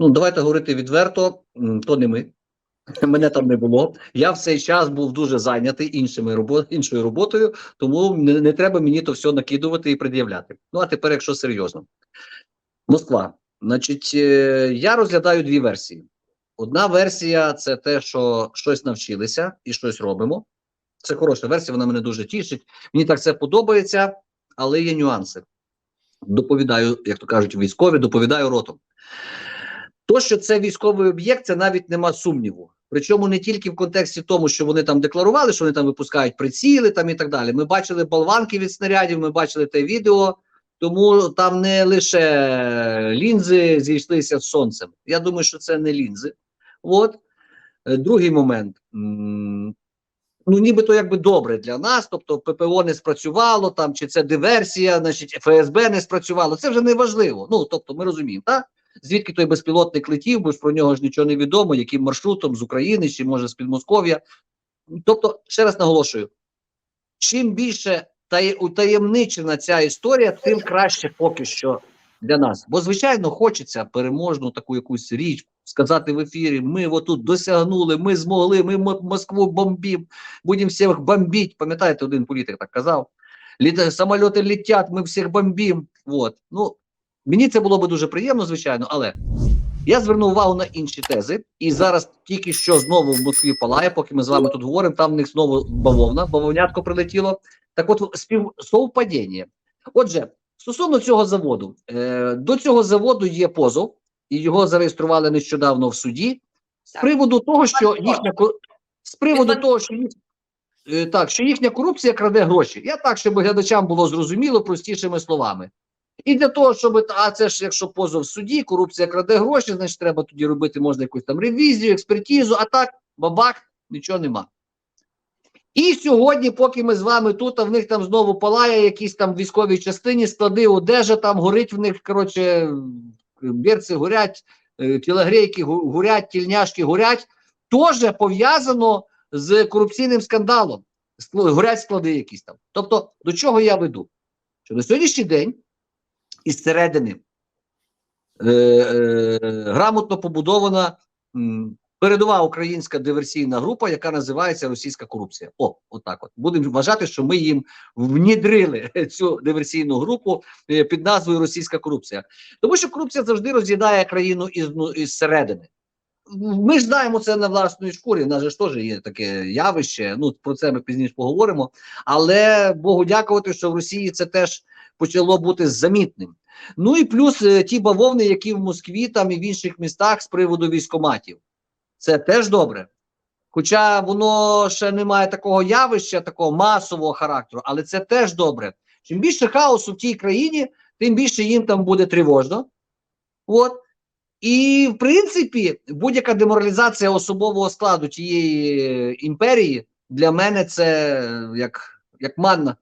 Ну, давайте говорити відверто, то не ми. Мене там не було. Я в цей час був дуже зайнятий іншими робо- іншою роботою, тому не, не треба мені то все накидувати і пред'являти. Ну а тепер, якщо серйозно, Москва. Значить, е, я розглядаю дві версії. Одна версія це те, що щось навчилися і щось робимо. Це хороша версія, вона мене дуже тішить. Мені так це подобається, але є нюанси. Доповідаю, як то кажуть, військові, доповідаю ротом. То, що це військовий об'єкт, це навіть нема сумніву. Причому не тільки в контексті тому, що вони там декларували, що вони там випускають приціли там і так далі. Ми бачили болванки від снарядів, ми бачили те відео, тому там не лише лінзи зійшлися з сонцем. Я думаю, що це не лінзи. От. Е, Другий момент. Ну, нібито якби добре для нас, тобто ППО не спрацювало, там чи це диверсія, значить ФСБ не спрацювало. Це вже не важливо. Ну тобто, ми розуміємо, так? Звідки той безпілотник летів, бо ж про нього ж нічого не відомо, яким маршрутом з України чи може з Підмосков'я. Тобто, ще раз наголошую: чим більше таї- утаємничена ця історія, тим краще поки що для нас. Бо, звичайно, хочеться переможну таку якусь річ сказати в ефірі: ми отут досягнули, ми змогли, ми Москву бомбимо, будемо всіх бомбити. Пам'ятаєте, один політик так казав. Літа, самоліти летять, ми всіх бомбимо. Вот. Ну, мені це було би дуже приємно, звичайно, але я звернув увагу на інші тези, і зараз тільки що знову в Москві палає, поки ми з вами тут говоримо. Там в них знову бавовна, бавовнятко прилетіло. Так, от співсовпадіння. Отже, стосовно цього заводу, е, до цього заводу є позов, і його зареєстрували нещодавно в суді. З приводу того, що їхня з приводу того, що їх, е, так, що їхня корупція краде гроші. Я так, щоб глядачам було зрозуміло простішими словами. І для того, щоб а це ж якщо позов в суді, корупція краде гроші, значить треба тоді робити можна якусь там ревізію, експертизу, а так бабах, нічого нема. І сьогодні, поки ми з вами тут, а в них там знову палає якісь там військові частині, склади, одежа там горить в них, коротше, берці горять, е, тілогрейки горять, тільняшки горять, теж пов'язано з корупційним скандалом. Горять склади якісь там. Тобто, до чого я веду? Що на сьогоднішній день із середини е, е, грамотно побудована м, передова українська диверсійна група, яка називається Російська корупція. О, отак от. Будемо вважати, що ми їм внідрили цю диверсійну групу е, під назвою Російська корупція. Тому що корупція завжди роз'їдає країну із, ну, із середини. Ми ж знаємо це на власній шкурі. У нас же ж теж є таке явище. Ну про це ми пізніше поговоримо. Але Богу дякувати, що в Росії це теж почало бути замітним. Ну і плюс е, ті бавовни, які в Москві там і в інших містах з приводу військоматів. Це теж добре. Хоча воно ще не має такого явища, такого масового характеру, але це теж добре. Чим більше хаосу в тій країні, тим більше їм там буде тривожно. От. І, в принципі, будь-яка деморалізація особового складу тієї е, імперії для мене це е, як, як манна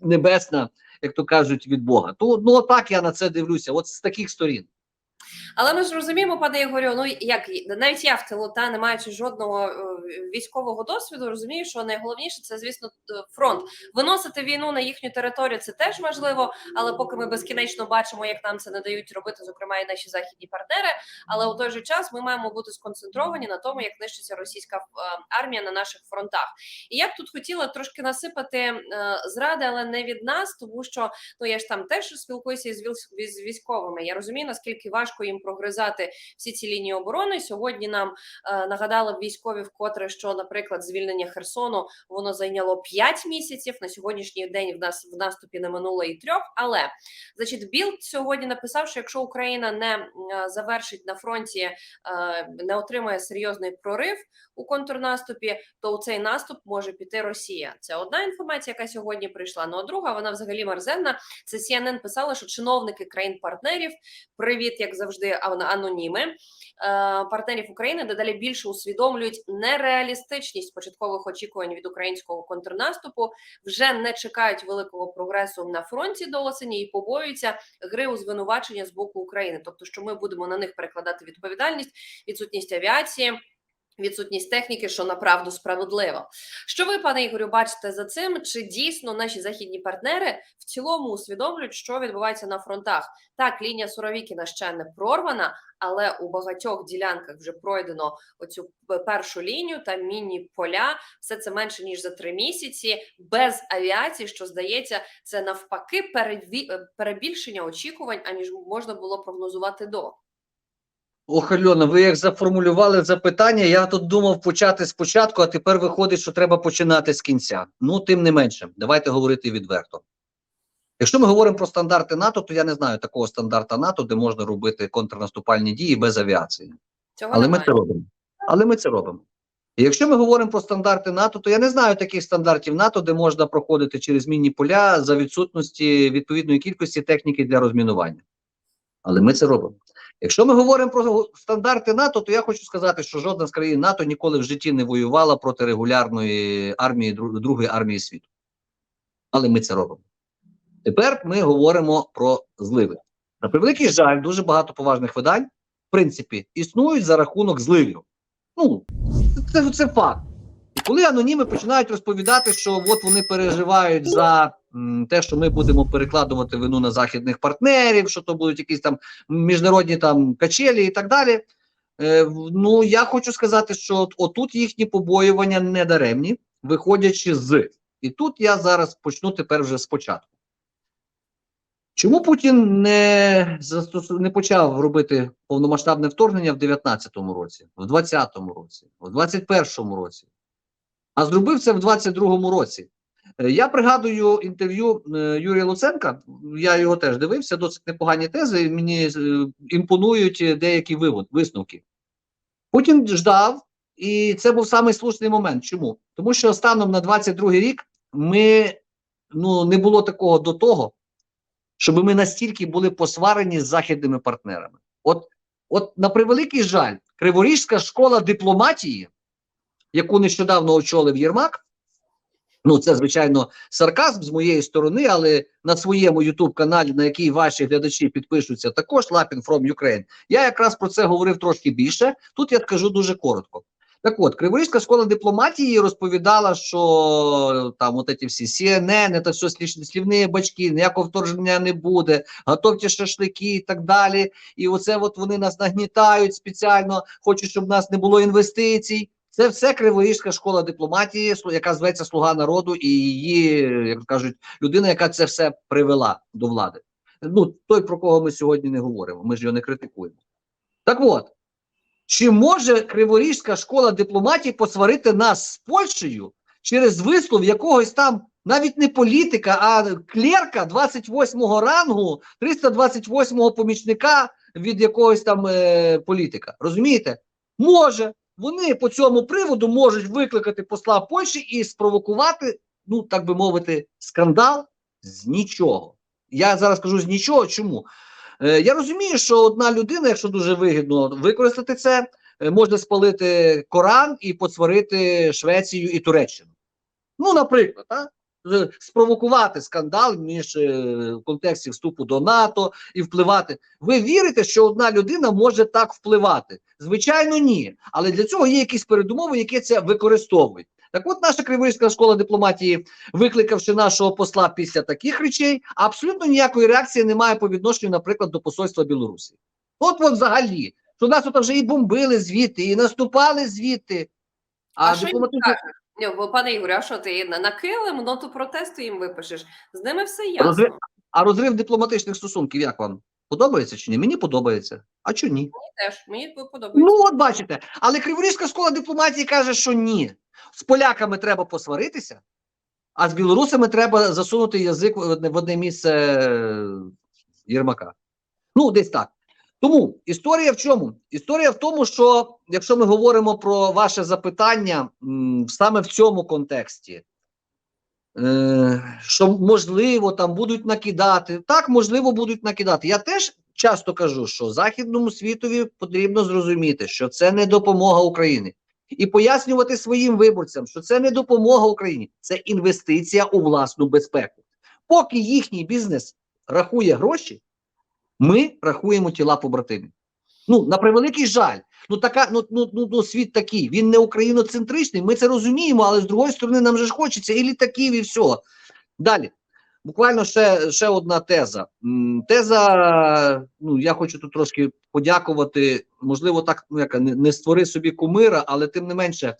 небесна, як то кажуть, від Бога. То ну так я на це дивлюся, от з таких сторін. Але ми ж розуміємо, пане Ігорю, ну як навіть я в тилу та не маючи жодного е, військового досвіду, розумію, що найголовніше це, звісно, е, фронт. Виносити війну на їхню територію це теж важливо, але поки ми безкінечно бачимо, як нам це не дають робити, зокрема і наші західні партнери. Але у той же час ми маємо бути сконцентровані на тому, як нищиться російська е, армія на наших фронтах. І я б тут хотіла трошки насипати зради, але не від нас, тому що ну я ж там теж спілкуюся з військовими. Я розумію, наскільки важко їм прогризати всі ці лінії оборони. Сьогодні нам е, нагадали військові вкотре, що, наприклад, звільнення Херсону воно зайняло 5 місяців. На сьогоднішній день в нас в наступі не минуло і трьох. Але значить, Білд сьогодні написав, що якщо Україна не завершить на фронті, е, не отримає серйозний прорив у контрнаступі, то у цей наступ може піти Росія. Це одна інформація, яка сьогодні прийшла. Ну а друга вона взагалі мерзенна. Це CNN писала, що чиновники країн-партнерів, привіт, як завжди, ан- аноніми е, партнерів України дедалі більше усвідомлюють нереалістичність початкових очікувань від українського контрнаступу, вже не чекають великого прогресу на фронті до осені і побоюються гри у звинувачення з боку України, тобто, що ми будемо на них перекладати відповідальність, відсутність авіації. Відсутність техніки, що направду справедливо. Що ви, пане Ігорю, бачите за цим? Чи дійсно наші західні партнери в цілому усвідомлюють, що відбувається на фронтах? Так, лінія Суровікіна ще не прорвана, але у багатьох ділянках вже пройдено оцю першу лінію та міні-поля. Все це менше ніж за три місяці, без авіації, що здається, це навпаки перебільшення очікувань, аніж можна було прогнозувати до. Ох, Альона, ви як заформулювали запитання, я тут думав почати спочатку, а тепер виходить, що треба починати з кінця. Ну, тим не менше, давайте говорити відверто. Якщо ми говоримо про стандарти НАТО, то я не знаю такого стандарта НАТО, де можна робити контрнаступальні дії без авіації. Цього Але ми це робимо. Але ми це робимо. І якщо ми говоримо про стандарти НАТО, то я не знаю таких стандартів НАТО, де можна проходити через мінні поля за відсутності відповідної кількості техніки для розмінування. Але ми це робимо. Якщо ми говоримо про стандарти НАТО, то я хочу сказати, що жодна з країн НАТО ніколи в житті не воювала проти регулярної армії Другої армії світу. Але ми це робимо. Тепер ми говоримо про зливи. На превеликий жаль, дуже багато поважних видань, в принципі, існують за рахунок зливів. Ну, це, це факт. І коли аноніми починають розповідати, що от вони переживають за те, що ми будемо перекладувати вину на західних партнерів, що то будуть якісь там міжнародні там качелі і так далі. Е, ну, я хочу сказати, що отут їхні побоювання не даремні, виходячи з. І тут я зараз почну тепер вже спочатку. Чому Путін не, не почав робити повномасштабне вторгнення в 19-му році, в 20-му році, в 21-му році, а зробив це в 22-му році? Е, Я пригадую інтерв'ю е, Юрія Луценка. Я його теж дивився, досить непогані тези. Мені е, імпонують деякі вивод, висновки. Путін ждав, і це був самий слушний момент. Чому? Тому що станом на 22-й рік ми ну не було такого до того, щоб ми настільки були посварені з західними партнерами. От, от на превеликий жаль, Криворізька школа дипломатії, яку нещодавно очолив Єрмак. Ну, це звичайно сарказм з моєї сторони, але на своєму youtube каналі, на який ваші глядачі підпишуться, також Лапін from Ukraine, Я якраз про це говорив трошки більше. Тут я скажу дуже коротко. Так от, Криворізька школа дипломатії розповідала, що там от ці всі CNN, це все слів- слівні бачки, ніякого вторгнення не буде, готовте шашлики і так далі. І оце от вони нас нагнітають спеціально, хочуть, щоб в нас не було інвестицій. Це все Криворізька школа дипломатії, яка зветься Слуга народу, і її, як кажуть, людина, яка це все привела до влади. Ну, той, про кого ми сьогодні не говоримо, ми ж його не критикуємо. Так от, чи може Криворізька школа дипломатії посварити нас з Польщею через вислов якогось там навіть не політика, а клерка 28-го рангу, 328-го помічника від якогось там е, політика? Розумієте? Може. Вони по цьому приводу можуть викликати посла Польщі і спровокувати, ну так би мовити, скандал з нічого. Я зараз кажу з нічого. Чому? Е, я розумію, що одна людина, якщо дуже вигідно використати це, е, можна спалити Коран і посварити Швецію і Туреччину. Ну, наприклад, так? Спровокувати скандал між е, в контексті вступу до НАТО і впливати. Ви вірите, що одна людина може так впливати? Звичайно, ні. Але для цього є якісь передумови, які це використовують. Так от наша Криворізька школа дипломатії, викликавши нашого посла після таких речей, абсолютно ніякої реакції немає по відношенню, наприклад, до посольства Білорусі. От от взагалі, що нас тут вже і бомбили звідти, і наступали звідти. А, кажуть? Ні, бо, пане Ігорю, а що ти на, килим ноту протесту їм випишеш? З ними все ясно. Розри- А розрив дипломатичних стосунків як вам? Подобається чи ні? Мені подобається. А чому ні? Мені теж мені подобається. Ну, от бачите. Але Криворізька школа дипломатії каже, що ні. З поляками треба посваритися, а з білорусами треба засунути язик в одне, місце Єрмака. Ну, десь так. Тому історія в чому? Історія в тому, що якщо ми говоримо про ваше запитання саме в цьому контексті, е, що можливо там будуть накидати. Так, можливо, будуть накидати. Я теж часто кажу, що західному світові потрібно зрозуміти, що це не допомога Україні, і пояснювати своїм виборцям, що це не допомога Україні, це інвестиція у власну безпеку. Поки їхній бізнес рахує гроші, ми рахуємо тіла побратимів. Ну, на превеликий жаль, Ну така, ну, ну, ну, ну світ такий. Він не україноцентричний. Ми це розуміємо, але з другої сторони, нам же ж хочеться і літаків, і все. Далі. Буквально ще, ще одна теза. Теза, ну я хочу тут трошки подякувати. Можливо, так ну яка не, не створи собі кумира, але тим не менше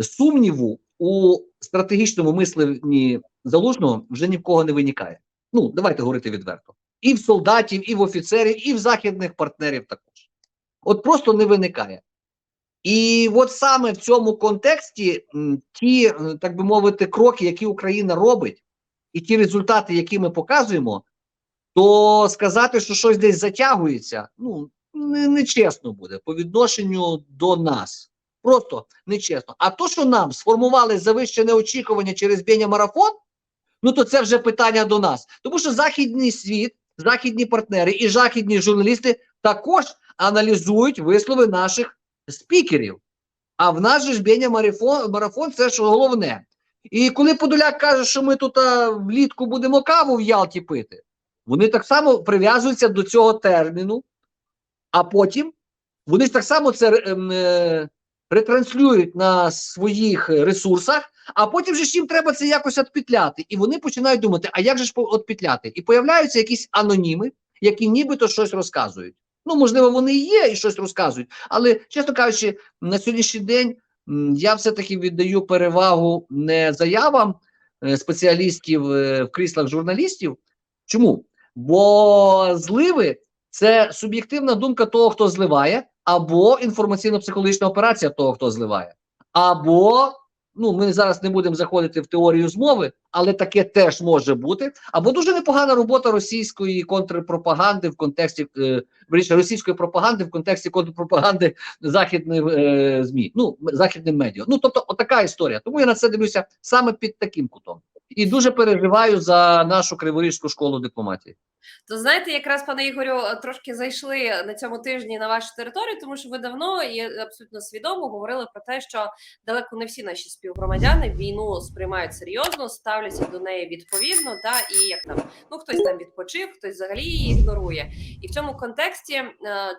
сумніву у стратегічному мисленні залужного вже ні в кого не виникає. Ну давайте говорити відверто. І в солдатів, і в офіцерів, і в західних партнерів також. От просто не виникає. І от саме в цьому контексті ті, е, так би мовити, кроки, які Україна робить, і ті результати, які ми показуємо, то сказати, що щось десь затягується, ну не, не буде по відношенню до нас. Просто нечесно. А то, що нам сформували завищене очікування через Беня марафон, ну то це вже питання до нас. Тому що західний світ, західні партнери і західні журналісти також аналізують вислови наших спікерів. А в нас же ж Беня марафон, марафон це ж головне. І коли Подоляк каже, що ми тут а, влітку будемо каву в Ялті пити, вони так само прив'язуються до цього терміну, а потім вони ж так само це ем, е, ретранслюють на своїх ресурсах, а потім же ж їм треба це якось відпетляти. І вони починають думати, а як же ж відпетляти? І появляються якісь аноніми, які нібито щось розказують. Ну, можливо, вони і є і щось розказують, але, чесно кажучи, на сьогоднішній день я все-таки віддаю перевагу не заявам е, спеціалістів е, в кріслах журналістів. Чому? Бо зливи це суб'єктивна думка того, хто зливає, або інформаційно-психологічна операція того, хто зливає, або ну ми зараз не будемо заходити в теорію змови, але таке теж може бути. Або дуже непогана робота російської контрпропаганди в контексті е, російської пропаганди в контексті контрпропаганди західних е, змі, ну західним медіа. Ну тобто, отака історія. Тому я на це дивлюся саме під таким кутом. І дуже переживаю за нашу криворізьку школу дипломатії. То знаєте, якраз пане Ігорю, трошки зайшли на цьому тижні на вашу територію, тому що ви давно і абсолютно свідомо говорили про те, що далеко не всі наші співгромадяни війну сприймають серйозно, ставляться до неї відповідно. Та і як там ну хтось там відпочив, хтось взагалі її ігнорує. І в цьому контексті е,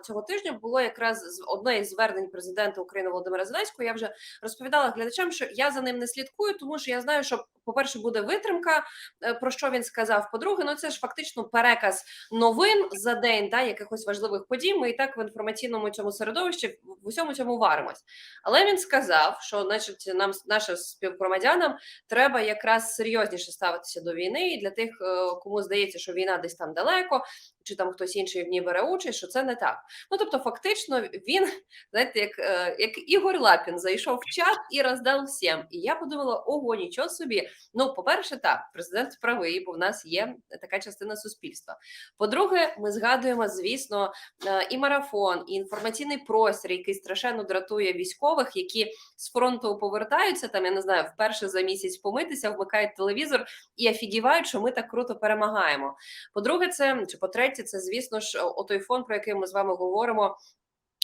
цього тижня було якраз одне із звернень президента України Володимира Зеленського. Я вже розповідала глядачам, що я за ним не слідкую, тому що я знаю, що по-перше, буде витримка, е, про що він сказав. По-друге, ну це ж фактично переказ новин за день, та якихось важливих подій. Ми і так в інформаційному цьому середовищі в в усьому цьому варимось. Але він сказав, що значить нам нашим співгромадянам треба якраз серйозніше ставитися до війни, і для тих, е, кому здається, що війна десь там далеко, чи там хтось інший в ній бере участь, що це не так. Ну тобто, фактично, він знаєте, як, е, як Ігор Лапін зайшов в чат і роздав всім. І я подумала: ого, нічого собі. Ну, по-перше, так, президент правий, бо в нас є така частина суспільства. По-друге, ми згадуємо, звісно, е, і марафон, і інформаційний простір, який страшенно дратує військових, які з фронту повертаються там, я не знаю, вперше за місяць помитися, вмикають телевізор і офігівають, що ми так круто перемагаємо. По-друге, це чи по-третє, це звісно ж о- той фон, про який ми з вами говоримо.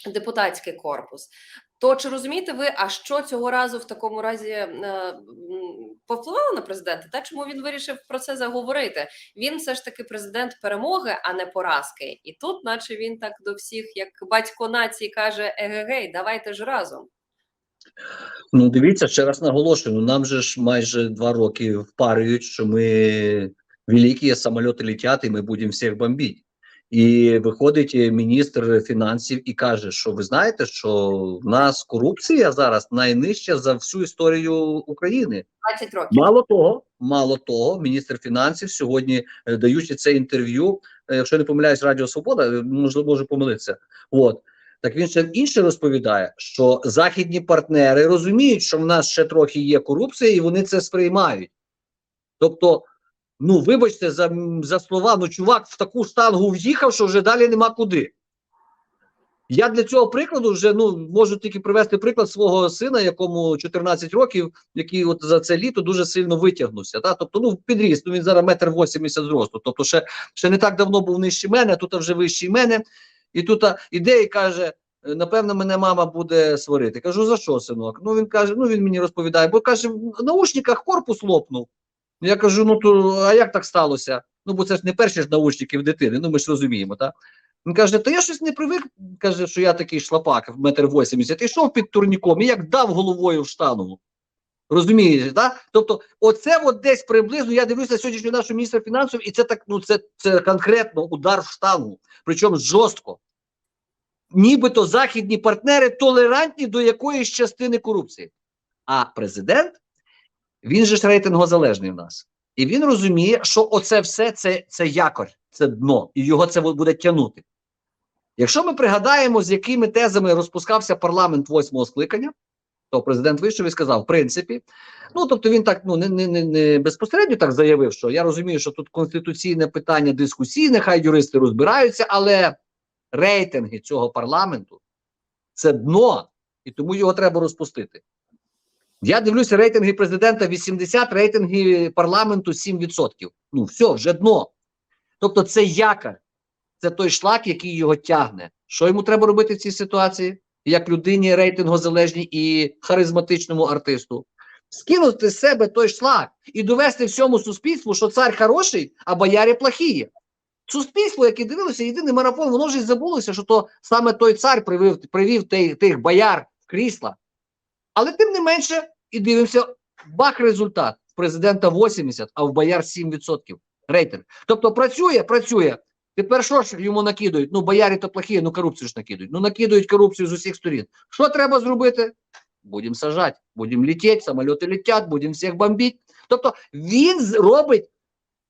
Депутатський корпус. То чи розумієте ви, а що цього разу в такому разі е, повпливало на президента? Та чому він вирішив про це заговорити? Він все ж таки президент перемоги, а не поразки. І тут, наче він так до всіх, як батько нації, каже: Егегей, давайте ж разом. Ну, дивіться, ще раз наголошую, ну, нам же ж майже два роки впарюють, що ми великі самоліти летять, і ми будемо всіх бомбити. І виходить е, міністр фінансів і каже, що ви знаєте, що в нас корупція зараз найнижча за всю історію України. 20 років. Мало того, мало того, міністр фінансів сьогодні, е, даючи це інтерв'ю, е, якщо не помиляюсь, Радіо Свобода, можливо, може помилитися. От так він ще інше розповідає, що західні партнери розуміють, що в нас ще трохи є корупція, і вони це сприймають. Тобто, ну вибачте за, за слова, ну чувак в таку штангу в'їхав, що вже далі нема куди. Я для цього прикладу вже ну можу тільки привести приклад свого сина, якому 14 років, який от за це літо дуже сильно витягнувся. Та? Тобто, ну підріс, ну він зараз метр 80 зросту. Тобто, ще, ще не так давно був нижче мене, тут вже вищий мене. І тут іде і каже: «Е, напевно, мене мама буде сварити. Кажу, за що, синок? Ну він каже: ну він мені розповідає, бо каже, в наушниках корпус лопнув. Я кажу: ну то а як так сталося? Ну, бо це ж не перші ж наушники в дитини, ну ми ж розуміємо, так? Він каже: то я щось не привик, каже, що я такий шлапак, метр вісімдесят, ішов під турніком і як дав головою в штангу. Розумієте, так? Тобто, оце от десь приблизно, я дивлюся сьогоднішнього нашого міністра фінансів, і це так, ну це, це конкретно удар в штангу, причому жорстко. Нібито західні партнери толерантні до якоїсь частини корупції. А президент, він же ж рейтингозалежний в нас. І він розуміє, що оце все це, це якорь, це дно, і його це буде тягнути. Якщо ми пригадаємо, з якими тезами розпускався парламент восьмого скликання, то президент вийшов і сказав: в принципі, ну тобто він так ну не, не, не, не безпосередньо так заявив, що я розумію, що тут конституційне питання дискусійне, хай юристи розбираються, але рейтинги цього парламенту це дно, і тому його треба розпустити. Я дивлюся рейтинги президента 80, рейтинги парламенту 7%. Ну, все, вже дно. Тобто, це якор, це той шлак, який його тягне. Що йому треба робити в цій ситуації? Як людині рейтингозалежній і харизматичному артисту? Скинути з себе той шлак і довести всьому суспільству, що цар хороший, а боярі плохі. Суспільство, яке дивилося, єдиний марафон, воно і забулося, що то саме той цар привів, привів тих, тих бояр в крісла. Але тим не менше, і дивимося, бах результат. В президента 80, а в бояр 7% рейтинг. Тобто працює, працює. Тепер що ж йому накидують? Ну, боярі то плохі, ну корупцію ж накидують. Ну, накидують корупцію з усіх сторін. Що треба зробити? Будемо сажати, будемо летіти, самоліти летять, будемо всіх бомбити. Тобто він робить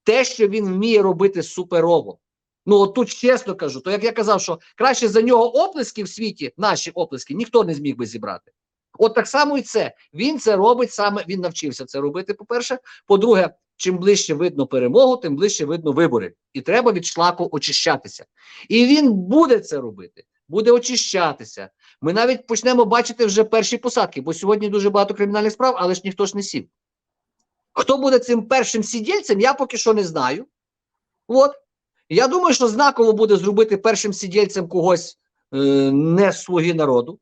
те, що він вміє робити суперово. Ну, от тут чесно кажу, то як я казав, що краще за нього оплески в світі, наші оплески, ніхто не зміг би зібрати. От так само і це. Він це робить саме, він навчився це робити, по-перше. По-друге, чим ближче видно перемогу, тим ближче видно вибори. І треба від шлаку очищатися. І він буде це робити, буде очищатися. Ми навіть почнемо бачити вже перші посадки, бо сьогодні дуже багато кримінальних справ, але ж ніхто ж не сів. Хто буде цим першим сидільцем, я поки що не знаю. От. Я думаю, що знаково буде зробити першим сидільцем когось е, не слуги народу.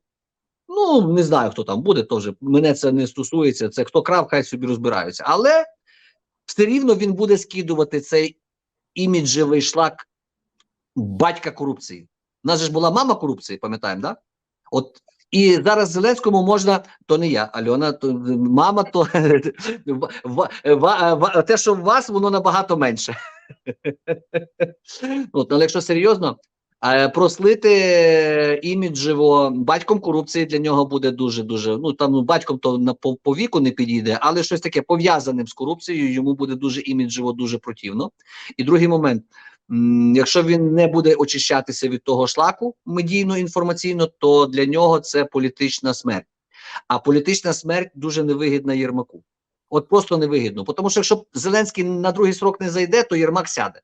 Ну, не знаю, хто там буде, теж мене це не стосується. Це хто крав, хай собі розбираються. Але все рівно він буде скидувати цей іміджевий шлак батька корупції. У нас же ж була мама корупції, пам'ятаємо, да? От і зараз Зеленському можна, то не я, Альона, то мама, то в- в- в- те, що в вас, воно набагато менше. От, але якщо серйозно, прослити іміджево батьком корупції для нього буде дуже дуже. Ну там ну, батьком то на по, по віку не підійде, але щось таке пов'язаним з корупцією йому буде дуже іміджево, дуже противно. І другий момент. Якщо він не буде очищатися від того шлаку медійно інформаційно, то для нього це політична смерть. А політична смерть дуже невигідна Єрмаку. От просто невигідно. Тому що якщо Зеленський на другий срок не зайде, то Єрмак сяде.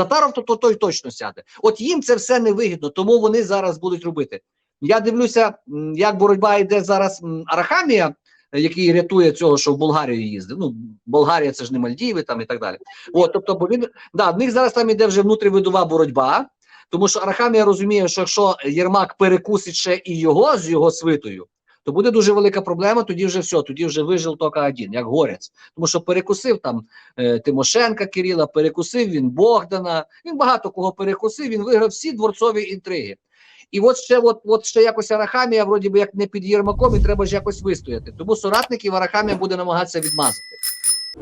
Татаров то, то той точно сяде. От їм це все невигідно, тому вони зараз будуть робити. Я дивлюся, як боротьба йде зараз Арахамія, який рятує цього, що в Болгарію їздив. Ну, Болгарія це ж не Мальдіви там і так далі. От, тобто, бо він да, в них зараз там іде вже внутрівидова боротьба, тому що Арахамія розуміє, що якщо Єрмак перекусить ще і його з його свитою, то буде дуже велика проблема. Тоді вже все, тоді вже вижив тільки один, як горець. Тому що перекусив там е, Тимошенка Кирила, перекусив він Богдана. Він багато кого перекусив. Він виграв всі дворцові інтриги. І от ще, от, от ще якось Арахамія, вроді би як не під Єрмаком, і треба ж якось вистояти. Тому соратників Арахамія буде намагатися відмазати.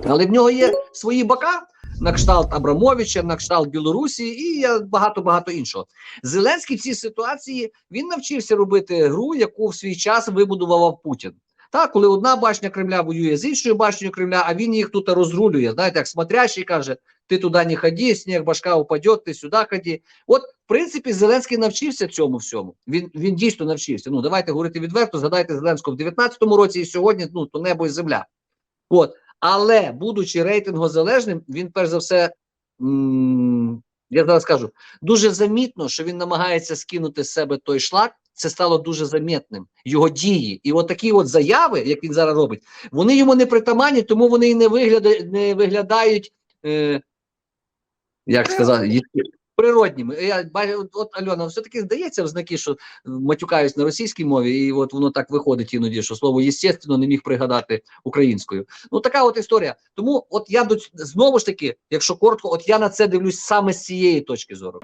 Але в нього є свої бока. На кшталт Абрамовича, на кшталт Білорусі і багато-багато іншого. Зеленський в цій ситуації він навчився робити гру, яку в свій час вибудував Путін. Так, коли одна башня Кремля воює з іншою башнею Кремля, а він їх тут розрулює. Знаєте, як смотрящий каже: ти туди не ходи, сніг башка упаде, ти сюди ходи. От, в принципі, Зеленський навчився цьому всьому. Він він дійсно навчився. Ну, давайте говорити відверто. Згадайте Зеленського в 19-му році і сьогодні ну, то небо і земля. От. Але, будучи рейтингозалежним, він перш за все. м, я зараз скажу, дуже замітно, що він намагається скинути з себе той шлак. Це стало дуже замітним. Його дії. І от такі от заяви, як він зараз робить, вони йому не притаманні, тому вони і не виглядають, не виглядають е, як сказати, природніми. Я бачу, от, Альона, все-таки здається в знаки, що матюкаюсь на російській мові, і от воно так виходить іноді, що слово єстественно не міг пригадати українською. Ну така от історія. Тому, от я до знову ж таки, якщо коротко, от я на це дивлюсь саме з цієї точки зору.